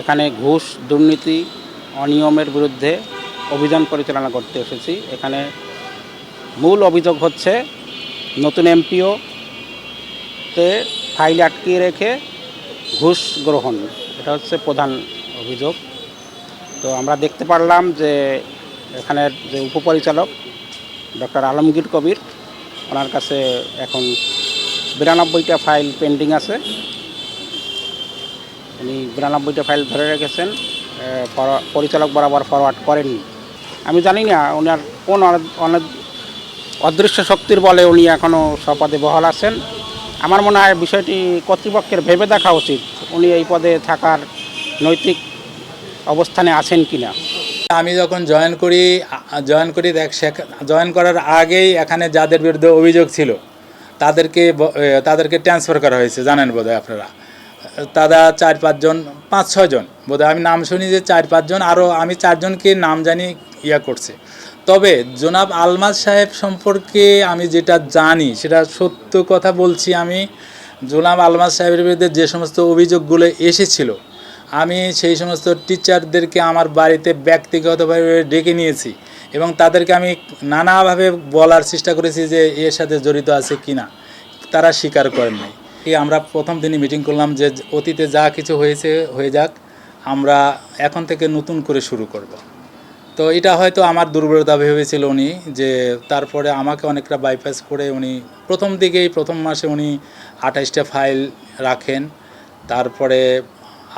এখানে ঘুষ, দুর্নীতি, অনিয়মের বিরুদ্ধে অভিযান পরিচালনা করতে এসেছি। এখানে মূল অভিযোগ হচ্ছে, নতুন এমপিও তে ফাইল আটকিয়ে রেখে ঘুষ গ্রহণ। এটা হচ্ছে প্রধান অভিযোগ। তো আমরা দেখতে পারলাম যে এখানের যে উপপরিচালক, ডক্টর আলমগীর কবির, ওনার কাছে এখন বিরানব্বইটা ফাইল পেন্ডিং আছে। উনি বিরানব্বইটা ফাইল ধরে রেখেছেন পরিচালক বরাবর ফরওয়ার্ড করেননি। আমি জানি না ওনার কোন অন- অন- অদৃশ্য শক্তির বলে উনি এখনও সপদে বহাল আছেন। আমার মনে হয় বিষয়টি কর্তৃপক্ষের ভেবে দেখা উচিত উনি এই পদে থাকার নৈতিক অবস্থানে আছেন কিনা। আমি যখন জয়েন করি জয়েন করি দেখ জয়েন করার আগেই এখানে যাদের বিরুদ্ধে অভিযোগ ছিল, তাদেরকে তাদেরকে ট্রান্সফার করা হয়েছে, জানেন বোধহয় আপনারা। তারা চার পাঁচজন, পাঁচ ছয়জন বোধহয় আমি নাম শুনি যে চার পাঁচজন আরও আমি চারজনকে নাম জানি ইয়া করছে। তবে জনাব আলমাজ সাহেব সম্পর্কে আমি যেটা জানি, সেটা সত্য কথা বলছি আমি, জোনাব আলমাজ সাহেবের বিরুদ্ধে যে সমস্ত অভিযোগগুলো এসেছিল, আমি সেই সমস্ত টিচারদেরকে আমার বাড়িতে ব্যক্তিগতভাবে ডেকে নিয়েছি এবং তাদেরকে আমি নানাভাবে বলার চেষ্টা করেছি যে এর সাথে জড়িত আছে কিনা। তারা স্বীকার করেন নাই এই আমরা প্রথম দিনই মিটিং করলাম যে অতীতে যা কিছু হয়েছে, হয়ে যাক, আমরা এখন থেকে নতুন করে শুরু করব। তো এটা হয়তো আমার দুর্বলতা ভেবেছিল উনি যে তারপরে আমাকে অনেকটা বাইপাস করে উনি প্রথম দিকেই, প্রথম মাসে উনি আঠাইশটা ফাইল রাখেন, তারপরে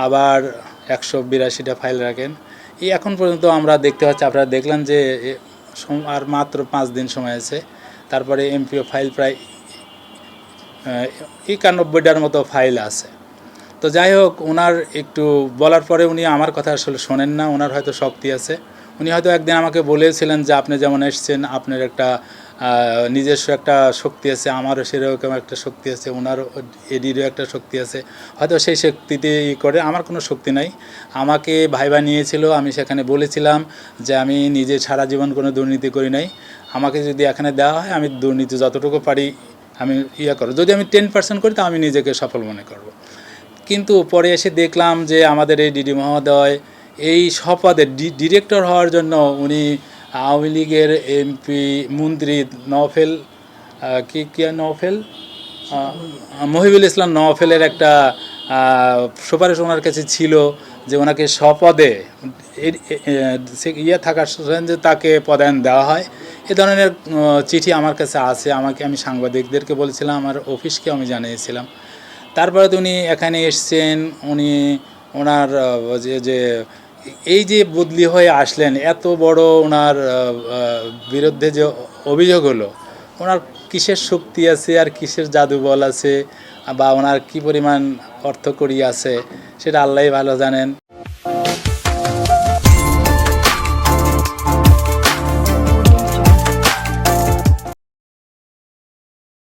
আবার একশো বিরাশিটা ফাইল রাখেন এই এখন পর্যন্ত আমরা দেখতে পাচ্ছি, আপনারা দেখলেন যে আর মাত্র পাঁচ দিন সময় আছে তারপরে এমপিও ফাইল প্রায় একানব্বইটার মতো ফাইল আছে। তো যাই হোক ওনার একটু বলার পরে উনি আমার কথা আসলে শোনেন না ওনার হয়তো শক্তি আছে। উনি হয়তো একদিন আমাকে বলেছিলেন যে, আপনি যেমন এসছেন, আপনার একটা নিজস্ব একটা শক্তি আছে, আমারও সেরকম একটা শক্তি আছে ওনারও এডিরও একটা শক্তি আছে। হয়তো সেই শক্তিতে করে, আমার কোনো শক্তি নাই। আমাকে ভাইবা নিয়েছিল আমি সেখানে বলেছিলাম যে, আমি নিজে সারা জীবন কোনো দুর্নীতি করি নাই। আমাকে যদি এখানে দেওয়া হয়, আমি দুর্নীতি যতটুকু পারি আমি ইয়ে করো যদি আমি টেন পার্সেন্ট করি, তা আমি নিজেকে সফল মনে করব। কিন্তু পরে এসে দেখলাম যে আমাদের এই ডিডি মহোদয়, এই শপথে ডিরেক্টর হওয়ার জন্য উনি আওয়ামী লীগের এমপি, মন্ত্রী নফেল কি কি নফেল মহিবুল ইসলাম নফেলের একটা সুপারিশ ওনার কাছে ছিল যে ওনাকে স্বপদে এ- এ- এ- সে- ইয়ে থাকার, যে তাকে পদায়ন দেওয়া হয়। এ ধরনের চিঠি আমার কাছে আছে, আমাকে আমি সাংবাদিকদেরকে বলেছিলাম, আমার অফিসকে আমি জানিয়েছিলাম। তারপরে উনি এখানে এসছেন, উনি ওনার যে যে, এই যে বদলি হয়ে আসলেন, এত বড় ওনার বিরুদ্ধে যে অভিযোগ হলো, ওনার কিসের শক্তি আছে আর কিসের জাদু বল আছে, বা ওনার কি পরিমাণ অর্থকড়ি আছে, সেটা আল্লাহই ভালো জানেন।